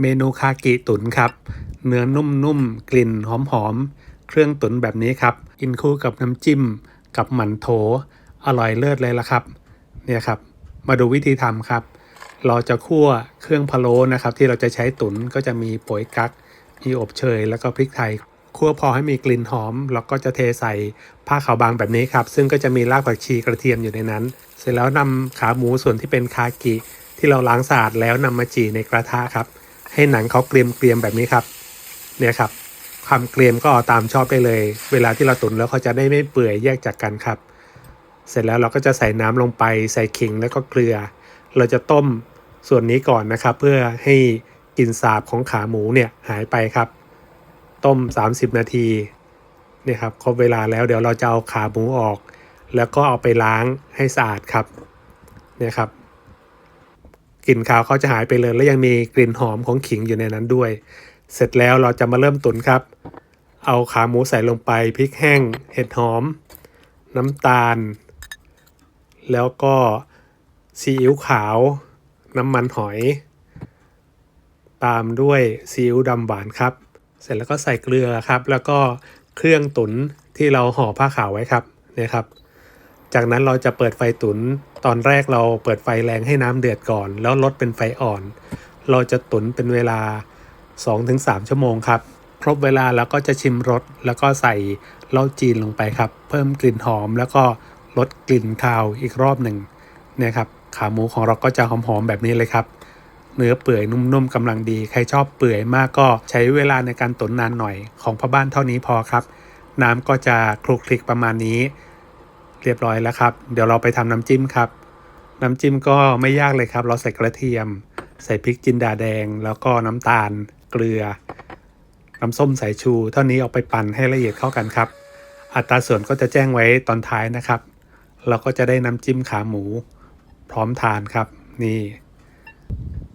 เมนูคากิตุ๋นครับ เนื้อนุ่มๆ กลิ่นหอมๆ เครื่องตุ๋นแบบนี้ครับ กินคู่กับน้ำจิ้ม กับหมั่นโถ อร่อยเลิศเลยละครับ เนี่ยครับ มาดูวิธีทำครับ เราจะคั่วเครื่องพะโล้นะครับ ที่เราจะใช้ตุ๋นก็จะมีโป๋ยกั๊ก มีอบเชย แล้วก็พริกไทย คั่วพอให้มีกลิ่นหอม แล้วก็จะเทใส่ผ้าขาวบางแบบนี้ครับ ซึ่งก็จะมีรากผักชีกระเทียมอยู่ในนั้น เสร็จแล้วนำขาหมูส่วนที่เป็นคากิที่เราล้างสะอาดแล้วนำมาจี่ในกระทะครับ ให้หนังเขาเกรียมๆแบบนี้ครับ เนี่ยครับความเกรียมก็เอาตามชอบได้เลย เวลาที่เราตุ๋นแล้วเขาจะได้ไม่เปื่อยแยกจากกันครับ เสร็จแล้วเราก็จะใส่น้ำลงไปใส่ขิงแล้วก็เกลือ เราจะต้มส่วนนี้ก่อนนะครับ เพื่อให้กลิ่นสาบของขาหมูเนี่ยหายไปครับ ต้ม 30 นาทีเนี่ยครับครบเวลาแล้วเดี๋ยวเราจะเอาขาหมูออก แล้วก็เอาไปล้างให้สะอาดครับเนี่ยครับ กลิ่นคาวเขาจะหายไปเลย และยังมีกลิ่นหอมของขิงอยู่ในนั้นด้วย เสร็จแล้วเราจะมาเริ่มตุ๋นครับ เอาขาหมูใส่ลงไปพริกแห้ง เห็ดหอม น้ำตาล แล้วก็ซีอิ๊วขาว น้ำมันหอย ตามด้วยซีอิ๊วดำหวานครับ เสร็จแล้วก็ใส่เกลือครับ แล้วก็เครื่องตุ๋นที่เราห่อผ้าขาวไว้ครับเนี่ยครับ จากนั้นเราจะเปิดไฟตุน๋นตอนแรกเราเปิดไฟแรงให้น้ำเดือดก่อน แล้วลดเป็นไฟอ่อน เราจะตุ๋นเป็นเวลา 2-3 ชั่วโมงครับ ครบเวลาแล้วก็จะชิมรสแล้วก็ใส่เหล้าจีนลงไปครับ เพิ่มกลิ่นหอมแล้วก็ลดกลิ่นคาวอีกรอบหนึ่งเนี่ยครับ ขาหมูของเราก็จะหอมๆแบบนี้เลยครับ เนื้อเปื่อยนุ่มๆกำลังดี ใครชอบเปื่อยมากก็ใช้เวลาในการตุ๋นนานหน่อยของพ่อบ้านเท่านี้พอครับ น้ำก็จะคลุกคลิกประมาณนี้ เรียบร้อยแล้วครับ เดี๋ยวเราไปทำน้ำจิ้มครับ น้ำจิ้มก็ไม่ยากเลยครับ เราใส่กระเทียม ใส่พริกจินดาแดง แล้วก็น้ำตาล เกลือ น้ำส้มสายชู เท่านี้เอาไปปั่นให้ละเอียดเข้ากันครับ อัตราส่วนก็จะแจ้งไว้ตอนท้ายนะครับ เราก็จะได้น้ำจิ้มขาหมู พร้อมทานครับ นี่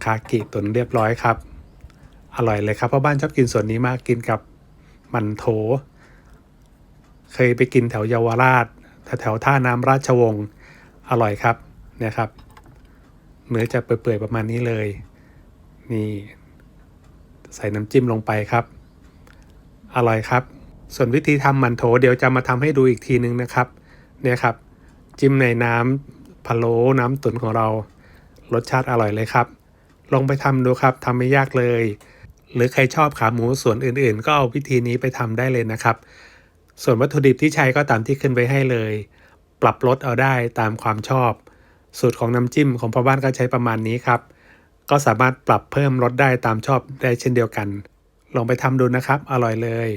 คากิตุนเรียบร้อยครับ อร่อยเลยครับเพราะบ้านชอบกินส่วนนี้มากกินกับมันโถ เคยไปกินแถวเยาวราช แถวท่าน้ำราชวงศ์อร่อยครับเนี่ยครับเนื้อจะเปื่อยๆประมาณนี้เลย นี่ ใส่น้ำจิ้มลงไปครับ อร่อยครับ ส่วนวิธีทำมันโถเดี๋ยวจะมาทำให้ดูอีกทีนึงนะครับ เนี่ยครับ จิ้มในน้ำพะโล้น้ำตุ๋นของเรา รสชาติอร่อยเลยครับ ลองไปทำดูครับทำไม่ยากเลย หรือใครชอบขาหมูส่วนอื่นๆ ก็เอาวิธีนี้ไปทำได้เลยนะครับ ส่วนวัตถุดิบที่ใช้ก็ตามที่ขึ้นไว้ให้เลย ปรับลดเอาได้ตามความชอบ สูตรของน้ำจิ้มของพ่อบ้านก็ใช้ประมาณนี้ครับ ก็สามารถปรับเพิ่มลดได้ตามชอบได้เช่นเดียวกัน ลองไปทำดูนะครับ อร่อยเลย